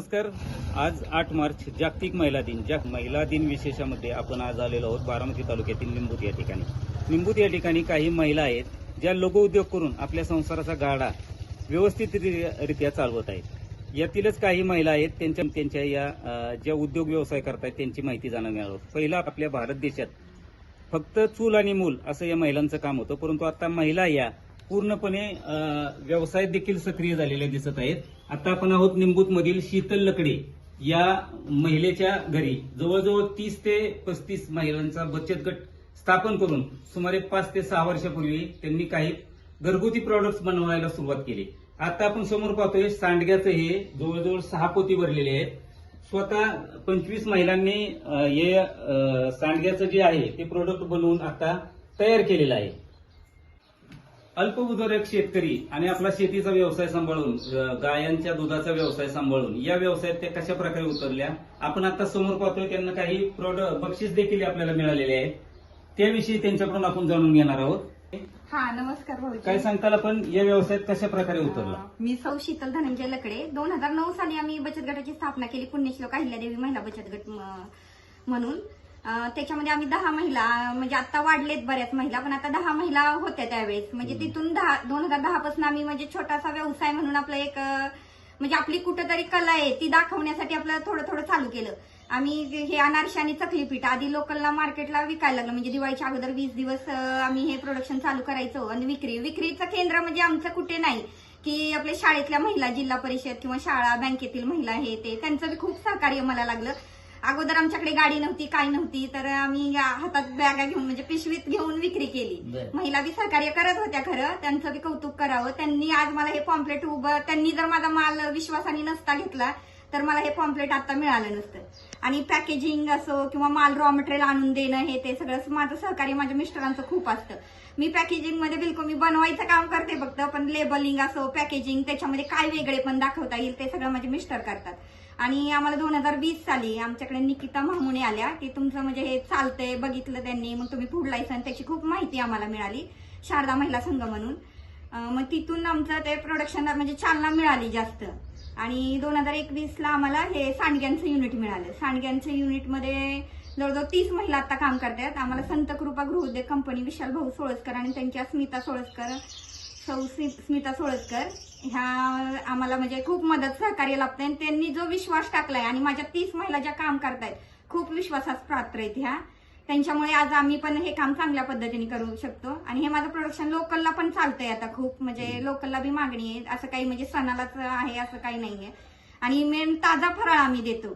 नमस्कार. आज आठ मार्च जागतिक महिला दिन. ज्या महिला दिन विशेषामध्ये आपण आज आलेलो आहोत बारामती तालुक्यातील निंबूत या ठिकाणी. निंबूत या ठिकाणी काही महिला आहेत ज्या लघु उद्योग करून आपल्या संसाराचा गाडा व्यवस्थित रित्या चालवत आहेत. यातीलच काही महिला आहेत त्यांच्या त्यांच्या या ज्या उद्योग व्यवसाय करतायत त्यांची माहिती जाणून घेणार आहोत. पहिला आपल्या भारत देशात फक्त चूल आणि मूल असं या महिलांचं काम होतं परंतु आता महिला या पूर्णपणे व्यवसायात देखील सक्रिय झालेल्या दिसत आहेत. आता आपण आहोत निंबूत मधील शीतल लकडे. या महिलेच्या घरी जवळजवळ तीस ते पस्तीस महिलांचा बचत गट स्थापन करून सुमारे पाच ते सहा वर्षापूर्वी त्यांनी काही घरगुती प्रॉडक्ट्स बनवायला सुरुवात केली. आता आपण समोर पाहतोय सांडग्याचं हे जवळजवळ सहा पोती भरलेले आहेत. स्वतः पंचवीस महिलांनी हे सांडग्याचं जे आहे ते प्रोडक्ट बनवून आता तयार केलेलं आहे. अल्पभूधारक शेतकरी आणि आपला शेतीचा व्यवसाय सांभाळून गायांच्या दुधाचा व्यवसाय सांभाळून या व्यवसायात त्या कशा प्रकारे उतरल्या? आपण आता समोर पाहतोय त्यांना काही प्रोडक्ट बक्षीस देखील आपल्याला मिळालेले आहे त्याविषयी त्यांच्याकडून आपण जाणून घेणार आहोत. हा नमस्कार भाऊजी. काय सांगताल आपण? या व्यवसायात कशा प्रकारे उतरला? मी सौ शीतल धनंजय लकडे. दोन हजार नऊ साली आम्ही बचत गटाची स्थापना केली पुण्यश्लोक अहिल्यादेवी महिला बचत गट म्हणून. त्याच्यामध्ये आम्ही दहा महिला म्हणजे आता वाढलेत बऱ्याच महिला पण आता दहा महिला होत्या त्यावेळेस. म्हणजे तिथून दहा दोन हजार दहा पासून आम्ही म्हणजे छोटासा व्यवसाय म्हणून आपलं एक म्हणजे आपली कुठंतरी कला आहे ती दाखवण्यासाठी आपलं थोडं थोडं चालू केलं. आम्ही हे अनारशी आणि चकली पीठ आधी लोकलला मार्केटला विकायला लागलं. म्हणजे दिवाळीच्या अगोदर वीस दिवस आम्ही हे प्रोडक्शन चालू करायचो. आणि विक्री विक्रीचं केंद्र म्हणजे आमचं कुठे नाही की आपल्या शाळेतल्या महिला जिल्हा परिषद किंवा शाळा बँकेतील महिला हे ते त्यांचं खूप सहकार्य मला लागलं. अगोदर आमच्याकडे गाडी नव्हती काय नव्हती तर आम्ही हातात बॅगा घेऊन म्हणजे पिशवीत घेऊन विक्री केली. महिला बी सहकार्य करत होत्या खरं त्यांचं बी कौतुक करावं. त्यांनी आज मला हे पॉम्पलेट उभं त्यांनी जर माझा माल विश्वासाने नसता घेतला तर मला हे पॉम्पलेट आता मिळालं नसतं. आणि पॅकेजिंग असो किंवा माल रॉ मटेरियल आणून देणं हे ते सगळं माझं सहकार्य माझ्या मिस्टरांचं खूप असतं. मी पॅकेजिंगमध्ये बिलकुल मी बनवायचं काम करते फक्त पण लेबलिंग असो पॅकेजिंग त्याच्यामध्ये काय वेगळे पण दाखवता येईल ते सगळं माझे मिस्टर करतात. आणि आम्हाला दोन हजार वीस साली आमच्याकडे निकिता मामुने आल्या. की तुमचं म्हणजे हे चालतंय बघितलं त्यांनी मग तुम्ही फूड लायसन त्याची खूप माहिती आम्हाला मिळाली. शारदा महिला संघ म्हणून. मग तिथून आमचं ते प्रोडक्शनला म्हणजे चालना मिळाली जास्त. आणि दोन हजार एकवीसला आम्हाला हे सांडग्यांचं युनिट मिळालं. सांडग्यांचं युनिटमध्ये जवळजवळ तीस महिला आता काम करतात. आम्हाला संत कृपा गृहोद्योग कंपनी विशाल भाऊ सोळसकर आणि त्यांच्या स्मिता सोळसकर सौ स्मि- स्मिता सोळसकर ह्या आम्हाला म्हणजे खूप मदत सहकार्य लाभते आणि त्यांनी जो विश्वास टाकलाय आणि माझ्या तीस महिला ज्या काम करतायत खूप विश्वासास पात्र आहेत ह्या. त्यांच्यामुळे आज आम्ही पण हे काम चांगल्या पद्धतीने करू शकतो. आणि हे माझं प्रोडक्शन लोकलला पण चालतंय आता खूप. म्हणजे लोकलला बी मागणी आहे. असं काही म्हणजे सणालाच आहे असं काही नाहीये. आणि मेन ताजा फराळ आम्ही देतो.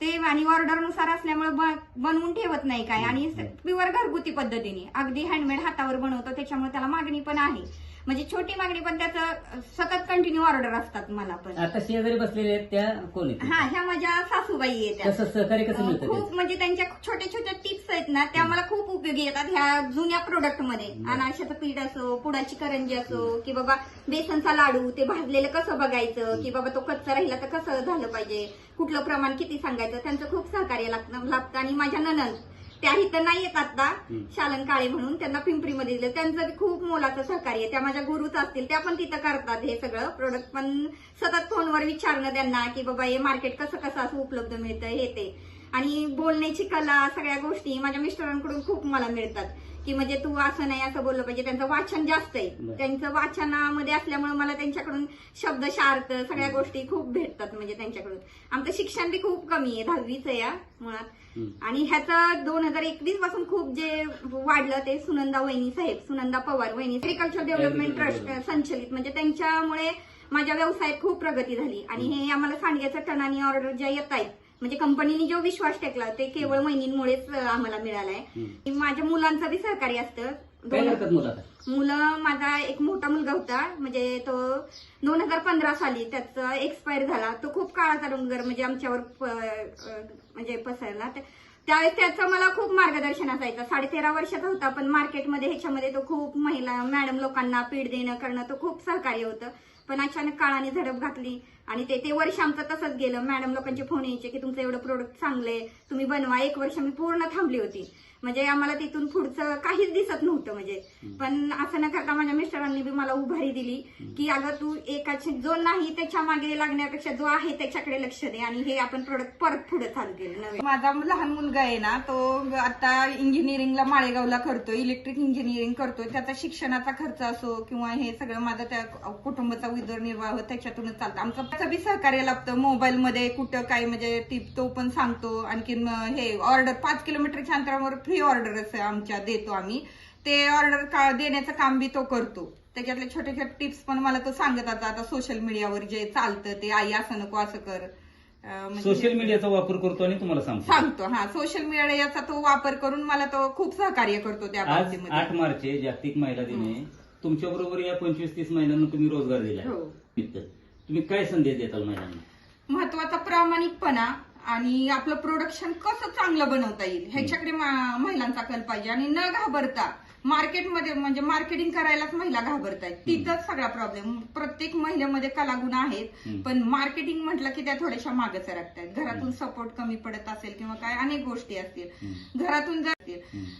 ते आणि ऑर्डरनुसार असल्यामुळे बनवून ठेवत नाही काय. आणि प्युअर घरगुती पद्धतीने. अगदी हँडमेड हातावर बनवतो. त्याच्यामुळे त्याला मागणी पण आहे. म्हणजे छोटी मागणी पण त्याचं सतत कंटिन्यू ऑर्डर असतात मला पण. आता शेजारी बसलेल्या आहेत त्या कोण आहेत? हा ह्या माझ्या सासूबाई आहेत. कसं सहकार्य कसं मिळतं खूप त्याचं? म्हणजे त्यांच्या छोट्या छोट्या टिप्स आहेत ना त्या मला खूप उपयोगी येतात ह्या जुन्या प्रोडक्टमध्ये. अनारशाचं पीठ असो पुडाची करंजी असो की बाबा बेसनचा लाडू ते भाजलेलं कसं बघायचं की बाबा तो कच्चा राहिला तर कसं झालं पाहिजे कुठलं प्रमाण किती सांगायचं त्यांचं खूप सहकार्य लागतं लागतं. आणि माझ्या ननंद त्या इथं नाही येत आता. शालन काळे म्हणून त्यांना पिंपरीमध्ये दिलं. त्यांचं खूप मोलाचं सहकार्य आहे. त्या माझ्या गुरुच असतील त्या पण तिथं करतात हे सगळं प्रोडक्ट पण सतत फोनवर विचारणं त्यांना की बाबा हे मार्केट कसं कसं असं उपलब्ध मिळतं हे ते. आणि बोलण्याची कला सगळ्या गोष्टी माझ्या मिस्टरांकडून खूप मला मिळतात. की म्हणजे तू असं नाही असं बोललं पाहिजे. त्यांचं वाचन जास्त आहे. त्यांचं वाचनामध्ये असल्यामुळे मला त्यांच्याकडून शब्दशार्थ सगळ्या गोष्टी खूप भेटतात म्हणजे त्यांच्याकडून. आमचं शिक्षण बी खूप कमी आहे दहावीच आहे या मुळात. आणि ह्याचं दोन हजार एकवीसपासून खूप जे वाढलं ते सुनंदा वहिनी साहेब सुनंदा पवार वहिनी. एग्रिकल्चर डेव्हलपमेंट ट्रस्ट संचलित. म्हणजे त्यांच्यामुळे माझ्या व्यवसायात खूप प्रगती झाली. आणि हे आम्हाला सांडग्याचं टनानी ऑर्डर ज्या येत आहेत म्हणजे कंपनीने जो विश्वास टेकला ते केवळ वहिनींमुळेच आम्हाला मिळालाय. माझ्या मुलांचं बी सहकार्य असतं. काय दोन करतात मुलं आता? मुलं माझा एक मोठा मुलगा होता. म्हणजे तो दोन हजार पंधरा साली त्याचा एक्सपायर झाला. तो खूप काळाचा डोंगर म्हणजे आमच्यावर प- अं, म्हणजे पसरला. त्या- त्यावेळेस त्याचं मला खूप मार्गदर्शन असायचं. साडे तेरा वर्षाचा होता पण मार्केटमध्ये ह्याच्यामध्ये तो खूप महिला मॅडम लोकांना पीठ देणं करणं तो खूप सहकार्य होतं. पण अचानक काळाने झडप घातली. आणि ते ते वर्ष आमचं तसंच गेलं. मॅडम लोकांचे फोन यायचे की तुमचं एवढं प्रोडक्ट चांगलंय तुम्ही बनवा. एक वर्ष मी पूर्ण थांबली होती. म्हणजे आम्हाला तिथून पुढचं काहीच दिसत नव्हतं म्हणजे. पण असं न करता माझ्या मिस्टरांनी बी मला उभारी दिली की अगं तू एकाचे जो नाही त्याच्यामागे लागण्यापेक्षा जो आहे त्याच्याकडे लक्ष दे आणि हे आपण प्रोडक्ट परत पुढे चालू केलं नवीन. माझा लहान मुलगा आहे ना तो आता इंजिनिअरिंगला माळेगावला करतोय इलेक्ट्रिक इंजिनिअरिंग करतोय. त्याचा शिक्षणाचा खर्च असो किंवा हे सगळं माझा त्या कुटुंबाचा उदरनिर्वाह त्याच्यातूनच चालतं. आमचं त्याचं बी सहकार्य लागतं मोबाईलमध्ये कुठं काय म्हणजे टिप तो पण सांगतो. आणखीन हे ऑर्डर पाच किलोमीटरच्या अंतरावर फ्री ऑर्डर असं आमच्या देतो आम्ही. ते ऑर्डर का देण्याचं काम बी तो करतो. त्याच्यातले छोटे छोटे टिप्स पण मला तो सांगत आता आता सोशल मीडियावर जे चालतं ते आई असं नको असं कर. म्हणजे- सोशल मीडियाचा वापर करतो आणि तुम्हाला सांगतो. सांगतो हा. सोशल मीडियाचा तो वापर करून मला तो खूप सहकार्य करतो त्या बाबतीमध्ये. आठ मार्च आहे जागतिक महिला दिन आहे. तुमच्या बरोबर या पंचवीस तीस महिलांना तुम्ही रोजगार दिला हो. तुम्ही काय संदेश देताल महिलांना? महत्त्वाचा प्रामाणिकपणा. आणि आपलं प्रोडक्शन कसं चांगलं बनवता येईल? ह्याच्याकडे मा- महिलांचा कल पाहिजे आणि न घाबरता मार्केटमध्ये म्हणजे मार्केटिंग करायलाच महिला घाबरतायत. तिथंच सगळा प्रॉब्लेम प्रत्येक महिलेमध्ये कलागुण आहेत. पण मार्केटिंग म्हटलं की त्या थोड्याशा मागे सरकतायत. घरातून सपोर्ट कमी पडत असेल किंवा काय अनेक गोष्टी असतील. घरातून जर.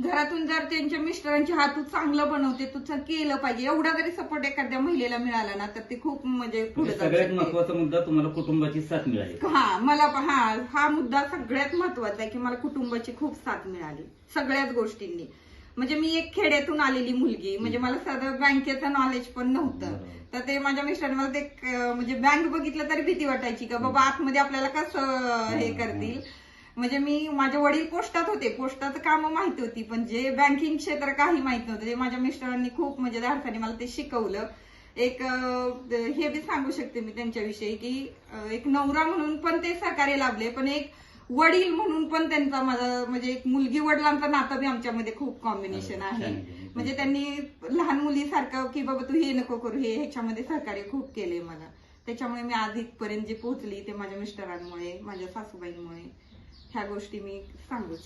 घरातून जर त्यांच्या मिस्टरांची हात तू चांगलं बनवते तू केलं पाहिजे. एवढा जरी सपोर्ट एखाद्या महिलेला मिळाला ना तर ते खूप म्हणजे पुढे म्हणजे सगळ्यात. महत्त्वाचा मुद्दा तुम्हाला कुटुंबाची साथ मिळाली. हा मला हा हा मुद्दा सगळ्यात महत्त्वाचा आहे की मला कुटुंबाची खूप साथ मिळाली. सगळ्याच गोष्टींनी. म्हणजे मी एक खेड्यातून आलेली मुलगी. म्हणजे मला साधं बँकेचं नॉलेज पण नव्हतं. तर ते माझ्या मिस्टरांनी मला ते म्हणजे बँक बघितलं तरी भीती वाटायची का बाबा आतमध्ये आपल्याला कसं हे करतील. म्हणजे मी माझे वडील पोस्टात होते. पोस्टाचं काम माहिती होती पण जे बँकिंग क्षेत्र काही माहीत नव्हतं ते माझ्या मिस्टरांनी खूप म्हणजे धाडसाने मला ते शिकवलं. एक हे बी सांगू शकते मी त्यांच्याविषयी की एक नवरा म्हणून पण ते सहकार्य लाभले पण एक वडील म्हणून पण त्यांचा माझा म्हणजे एक मुलगी वडिलांचा नातं बी आमच्यामध्ये खूप कॉम्बिनेशन आहे. म्हणजे त्यांनी लहान मुलीसारखं की बाबा तू हे नको करू हे ह्याच्यामध्ये सहकार्य खूप केले मला. त्याच्यामुळे मी आज इथपर्यंत जे पोहोचली ते माझ्या मिस्टरांमुळे माझ्या सासूबाईंमुळे ह्या गोष्टी मी सांगूच.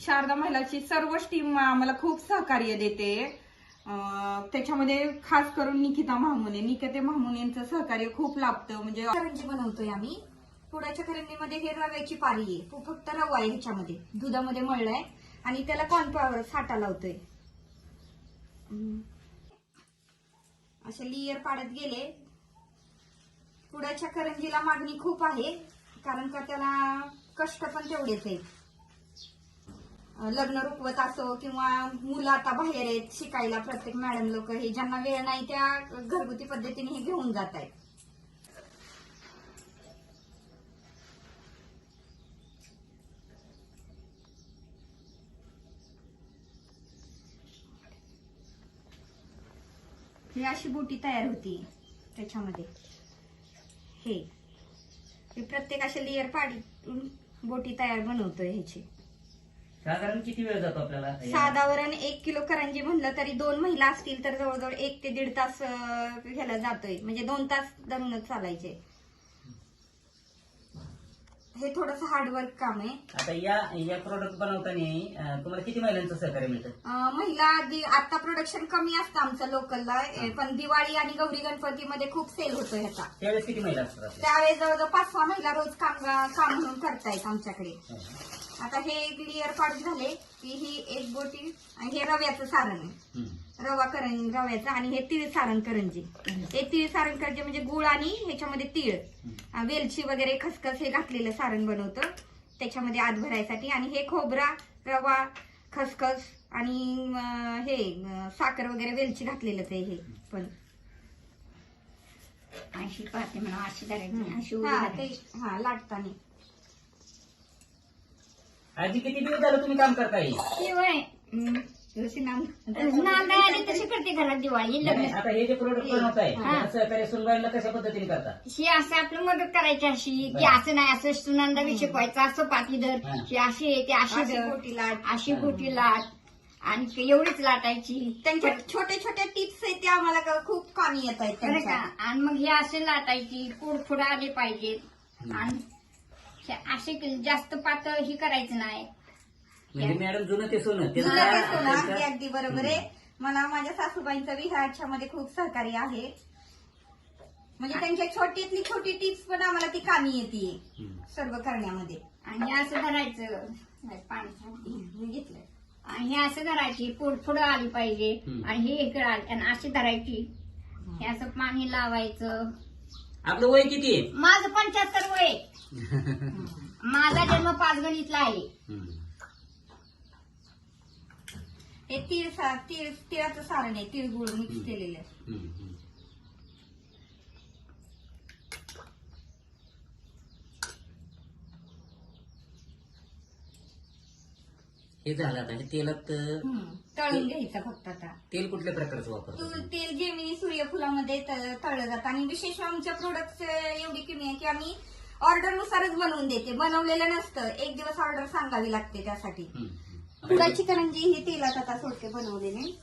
शारदा महिलाची सर्वच टीम आम्हाला खूप सहकार्य देते. अं, त्याच्यामध्ये खास करून निकिता महामुने निकिता महामुनेंचं सहकार्य खूप लाभतं. म्हणजे बनवतोय आम्ही. पुडाच्या करंजीमध्ये हे रव्याची पारी आहे. तो फक्त रवा आहे ह्याच्यामध्ये. दुधामध्ये मळलाय आणि त्याला कॉर्नफ्लॉवर साठा लावतोय. असे लिअर पाडत गेले. पुडाच्या करंजीला मागणी खूप आहे कारण का त्याला कष्ट पण तेवढेच आहेत. लग्न रुकवत असो किंवा मुलं आता बाहेर आहेत शिकायला प्रत्येक मॅडम लोक हे ज्यांना वेळ नाही त्या घरगुती पद्धतीने हे घेऊन जात आहेत. ही अशी बोटी तयार होती त्याच्यामध्ये. हे. हे प्रत्येक असे लेअर पाडून बोटी तयार बनवतोय ह्याची. साधारण किती वेळ जातो आपल्याला? साधारण एक किलो करंजी म्हणलं तरी दोन महिला असतील तर जवळजवळ एक ते दीड तास अं, ह्याला जातोय. म्हणजे दोन तास दमणच चालायचे. हे थोडस हार्डवर्क काम आहे. आता या या प्रोडक्ट बनवताना तुम्हाला किती महिलांचं सहकार्य मिळतं? अं, महिला आता प्रोडक्शन कमी असतं आमचं लोकलला पण दिवाळी आणि गौरी गणपतीमध्ये खूप सेल होतो ह्याचा. त्यावेळेस किती महिला असतात आपल्या? त्यावेळेस जवळजवळ पाच सहा महिला रोज काम काम म्हणून करतायत आमच्याकडे. हो. आता हे एक लेअर पाडून झाले की ही एक बोटी आणि हे रव्याचं सारण आहे. रवा करंजी रव्याचं आणि हे तीळ सारण करंजी हे तीळ सारण करंजी म्हणजे गुळ आणि ह्याच्यामध्ये तीळ. वेलची वगैरे खसखस हे घातलेलं सारण बनवतं. त्याच्यामध्ये आत भरायसाठी आणि हे खोबरा रवा खसखस आणि हे साखर वगैरे वेलची घातलेलंच आहे हे पण. अशी पाहते म्हणा अशी करायची अशी उभी हा. ते हा लाटताना. आजी किती दिवस झालं तुम्ही काम करताय? शिवाय तुळशी नाम नांदाय आली तशी करते घरात दिवाळी लग्न नाही, आता हे जे प्रोडक्ट बनवताय हा. त्याला सहकार्य सुनबाईला कशा पद्धतीने करता? ही असं आपलं मदत करायची अशी की बरं. असं नाही असं सुनंदा शिकवायचं असं पाठीधर हा. की अशी आहे ती अशी अशी धर, बोटी लाट. अशी बोटी लाट. आणि एवढीच लाटायची. त्यांच्या छोटे छोटे टिप्स आहेत त्या आम्हाला क- खूप कामी येत आहेत त्यांच्या. का? आणि मग हे असे लाटायची कुडफुड आले पाहिजेत. आणि हे असे जास्त पातळ ही करायचं नाही. म्हणजे मॅडम जुनं ते सोनं ते सोना अगदी अगदी बरोबर आहे. मला माझ्या सासूबाईंचं बी ह्याच्यामध्ये खूप सहकार्य आहे. म्हणजे त्यांच्या छोटीतली छोटी टिप्स पण आम्हाला ती कामी येते. सर्व करण्यामध्ये. आणि असं धरायचं. पाणी घेतलं आणि हे असं धरायची पुढ पुढं आली पाहिजे. आणि हे इकडे आली. आणि अशी धरायची. हे असं पाणी लावायचं. आपलं वय किती आहे? माझं पंच्याहत्तर वय. माझा जन्म पाच गणितला आहे. हे तीळ सा- तीळ तिळाचं सारण आहे तिळगुळ मिक्स केलेलं आहे. हम्म. हम्म. हे झालं आता हे तेलात अं, हम्म. तळून घ्यायचं फक्त आता तेल कुठल्या प्रकारचं वापरतो तू- तेल जेमिनी सूर्यफुलामध्ये त- तळलं जातं आणि विशेष आमच्या प्रोडक्ट एवढी किमी आहे की आम्ही ऑर्डर नुसारच बनवून देते बनवलेलं नसतं एक दिवस ऑर्डर सांगावी लागते त्यासाठी हम्म. फुलाची करंजी ही तेलात आता सोडते बनवलेली.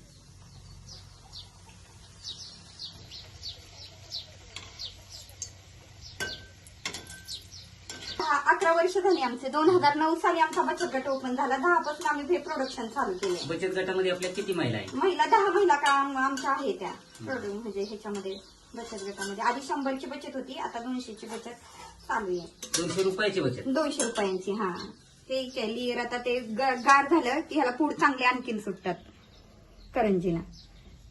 हा, अकरा वर्ष झाली आमचे. दोन हजार नऊ साली आमचा बचत गट ओपन झाला. दहा पासून आम्ही हे प्रोडक्शन चालू केले बचत गटामध्ये आपल्या किती महिला आहेत? महिला दहा महिला का आम- आमच्या आहे त्या. प्रोडक्ट म्हणजे ह्याच्यामध्ये बचत गटामध्ये. आधी शंभरची बचत होती आता दोनशेची बचत चालू आहे. दोनशे रुपयाची बचत. दोनशे रुपयांची हा. ते लिअर आता ते ग- गार झालं की ह्याला पूड चांगले आणखीन सुटतात करंजीला.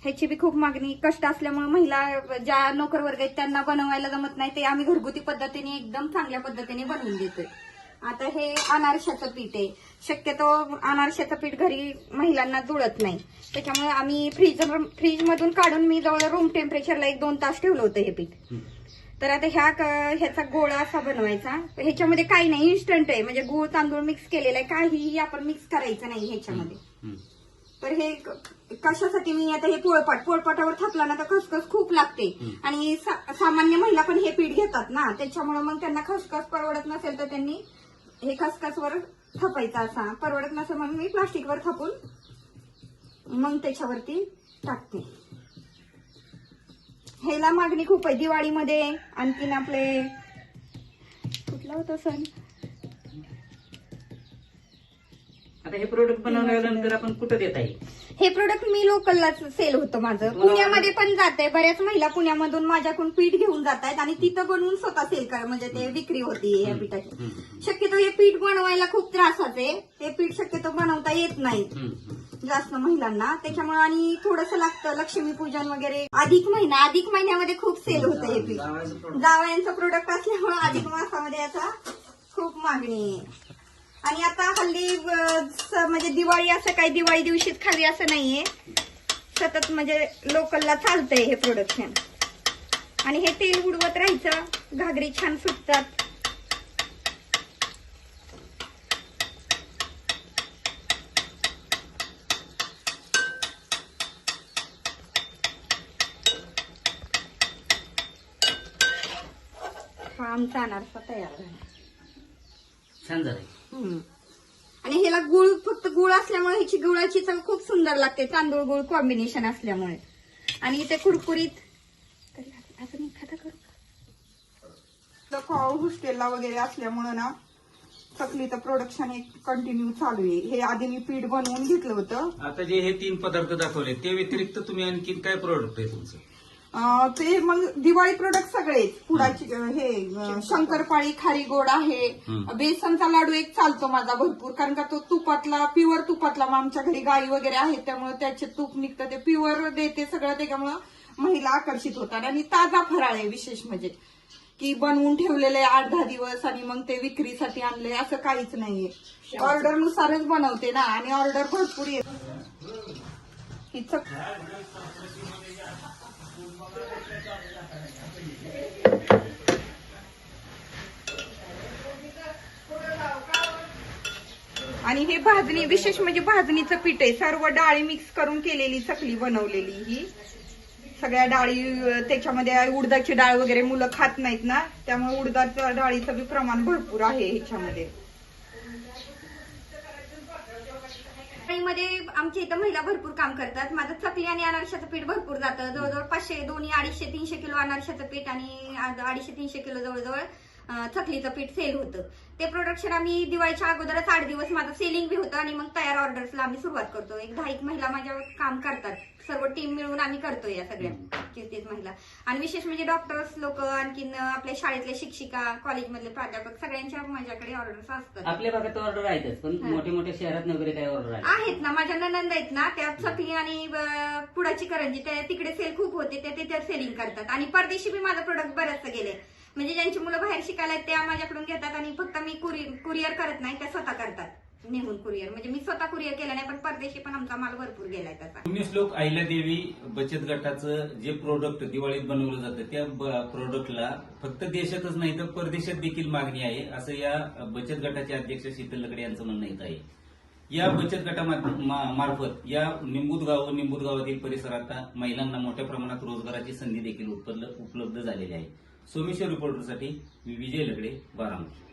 ह्याची बी खूप मागणी कष्ट असल्यामुळे महिला ज्या नोकर वर्ग आहेत त्यांना बनवायला जमत नाही ते आम्ही घरगुती पद्धतीने एकदम चांगल्या पद्धतीने बनवून देतोय. आता हे अनारशाचं पीठ आहे. शक्यतो अनारशाचं पीठ घरी महिलांना जुळत नाही. त्याच्यामुळे आम्ही फ्रीज फ्रीज मधून काढून मी जवळ रूम टेम्परेचरला एक दोन तास ठेवलं होतं हे पीठ. तर आता ह्या क- ह्याचा गोळा असा बनवायचा. ह्याच्यामध्ये काही नाही इन्स्टंट आहे. म्हणजे गूळ तांदूळ मिक्स केलेला आहे. काहीही आपण मिक्स करायचं नाही ह्याच्यामध्ये. तर हे कशासाठी मी आता हे पोळपाट पोळपाटावर थापला ना तर खसखस खूप लागते. आणि सा- सामान्य महिला पण हे पीठ घेतात ना. त्याच्यामुळे मग त्यांना खसखस परवडत नसेल तर त्यांनी हे खसखसवर थापायचा असा. परवडत नसेल म्हणून मी प्लास्टिकवर थापून मग त्याच्यावरती टाकते. ह्याला मागणी खूप आहे दिवाळीमध्ये. आणखीन आपले कुठला होता सण? आता हे प्रोडक्ट बनवल्यानंतर आपण कुठं देत आहे हे प्रोडक्ट मी लोकललाच सेल होतं माझं. पुण्यामध्ये पण जाते बऱ्याच महिला पुण्यामधून माझ्याकडून पीठ घेऊन जात आहेत आणि तिथं बनवून स्वतः सेल कर. म्हणजे ते विक्री होती या पिठाची. शक्यतो हे पीठ बनवायला खूप त्रासाचं हे पीठ शक्यतो बनवता येत नाही. जास्त महिलांना. त्याच्यामुळे आणि थोडस लागतं लक्ष्मी पूजन वगैरे. अधिक महिना अधिक महिन्यामध्ये खूप सेल होतं हे पीठ जावयांचं प्रोडक्ट असल्यामुळे अधिक मासामध्ये याचा खूप मागणी आहे. आणि आता हल्ली म्हणजे दिवाळी असं काही दिवाळी दिवशीच खाली असं नाहीये. सतत म्हणजे लोकलला चालतंय हे प्रोडक्शन आणि हे तेल उडवत राहायचं. घागरी छान सुटतात हा आमचा अनारसा तयार झाला. छान झालंय. हम्म. आणि ह्याला गुळ फक्त गुळ असल्यामुळे ह्याची गुळाची चव खूप सुंदर लागते. तांदूळ गुळ कॉम्बिनेशन असल्यामुळे. आणि इथे कुरकुरीत. अजून एखादा करू हॉस्टेलला वगैरे असल्यामुळं ना चकलीचं प्रोडक्शन एक कंटिन्यू चालू आहे. हे आधी मी पीठ बनवून घेतलं होतं. आता जे हे तीन पदार्थ दाखवले ते व्यतिरिक्त तुम्ही आणखीन काय प्रोडक्ट आहे तुमचं? ते मग दिवाळी प्रोडक्ट सगळेच पुडाची हे शंकरपाळी खारी गोड आहे. बेसनचा लाडू एक चालतो माझा भरपूर कारण का तो तुपातला प्युअर तुपातला मग आमच्या घरी गाई वगैरे आहेत त्यामुळे त्याचे तूप निघतं ते प्युअर देते सगळं त्याच्यामुळं महिला आकर्षित होतात. आणि ताजा फराळ आहे विशेष म्हणजे की बनवून ठेवलेले आठ दहा दिवस आणि मग ते विक्रीसाठी आणले असं काहीच नाहीये. ऑर्डर नुसारच बनवते ना आणि ऑर्डर भरपूर येत. आणि हे भाजणी विशेष म्हणजे भाजणीचं पीठ आहे. सर्व डाळी मिक्स करून केलेली चकली बनवलेली ही. सगळ्या डाळी त्याच्यामध्ये उडदाची डाळ वगैरे मुलं खात नाहीत ना त्यामुळे उडदाच्या डाळीचं बी प्रमाण भरपूर आहे ह्याच्यामध्ये. मध्ये आमच्या इथं महिला भरपूर काम करतात. माझं चकली आणि अनारशाचं पीठ भरपूर जातं. जवळजवळ पाचशे दोन्ही अडीचशे तीनशे किलो अनारशाचं पीठ आणि अडीचशे तीनशे किलो जवळजवळ चकलीचं पीठ सेल होतं. ते प्रोडक्शन आम्ही दिवाळीच्या अगोदरच आठ दिवस माझं सेलिंग बी होतं आणि मग तयार ऑर्डर्सला आम्ही सुरुवात करतो. एक दहा एक महिला माझ्यावर काम करतात. सर्व टीम मिळून आम्ही करतो या सगळ्या तीस तीस महिला. आणि विशेष म्हणजे डॉक्टर्स लोक आणखीन आपल्या शाळेतले शिक्षिका कॉलेजमधले प्राध्यापक सगळ्यांच्या माझ्याकडे ऑर्डर्स असतात. आपल्या भागात ऑर्डर आहेतच पण. मोठ्या मोठ्या शहरात वगैरे काय ऑर्डर आहे आहेत ना माझ्या ननंद आहेत ना त्या चकली आणि अं, पुडाची करंजी त्या तिकडे सेल खूप होते ते तिथे सेलिंग करतात. आणि परदेशी बी माझं प्रोडक्ट बरंच गेले. म्हणजे ज्यांची मुलं बाहेर शिकायला आहेत त्या माझ्याकडून घेतात आणि फक्त मी कुरिअर करत नाही त्या स्वतः करतात. नेहून कुरिअर. म्हणजे मी स्वतः कुरिअर केलं नाही पण परदेशी पण आमचा माल भरपूर गेलाय त्याचा. पुण्य श्लोक अहिल्यादेवी बचत गटाचं जे प्रोडक्ट दिवाळीत बनवलं जातं त्या प्रोडक्टला फक्त देशातच नाही तर परदेशात देखील मागणी आहे. असं या बचत गटाचे अध्यक्ष शीतल लकडे यांचं म्हणणं येत आहे. या बचत गटामार्फत या निंबूत गाव निंबूत गावातील परिसरात महिलांना मोठ्या प्रमाणात रोजगाराची संधी देखील उपलब्ध झालेली आहे. सोमेश्वर रिपोर्टरसाठी मी विजय लगडे बारामती.